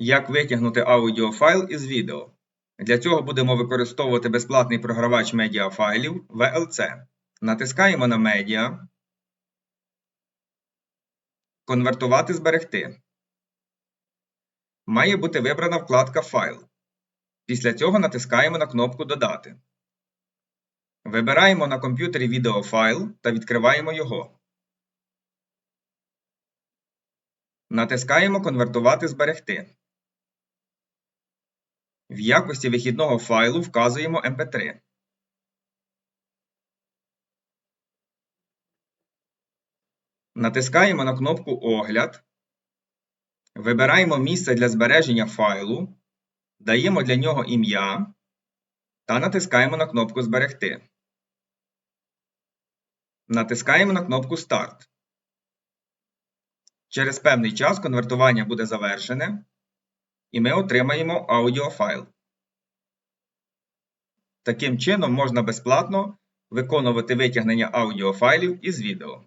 Як витягнути аудіофайл із відео? Для цього будемо використовувати безплатний програвач медіафайлів VLC. Натискаємо на Медіа. Конвертувати зберегти. Має бути вибрана вкладка Файл. Після цього натискаємо на кнопку Додати. Вибираємо на комп'ютері відеофайл та відкриваємо його. Натискаємо Конвертувати зберегти. В якості вихідного файлу вказуємо MP3. Натискаємо на кнопку Огляд. Вибираємо місце для збереження файлу, даємо для нього ім'я та натискаємо на кнопку Зберегти. Натискаємо на кнопку Старт. Через певний час конвертування буде завершене, і ми отримаємо аудіофайл. Таким чином можна безплатно виконувати витягнення аудіофайлів із відео.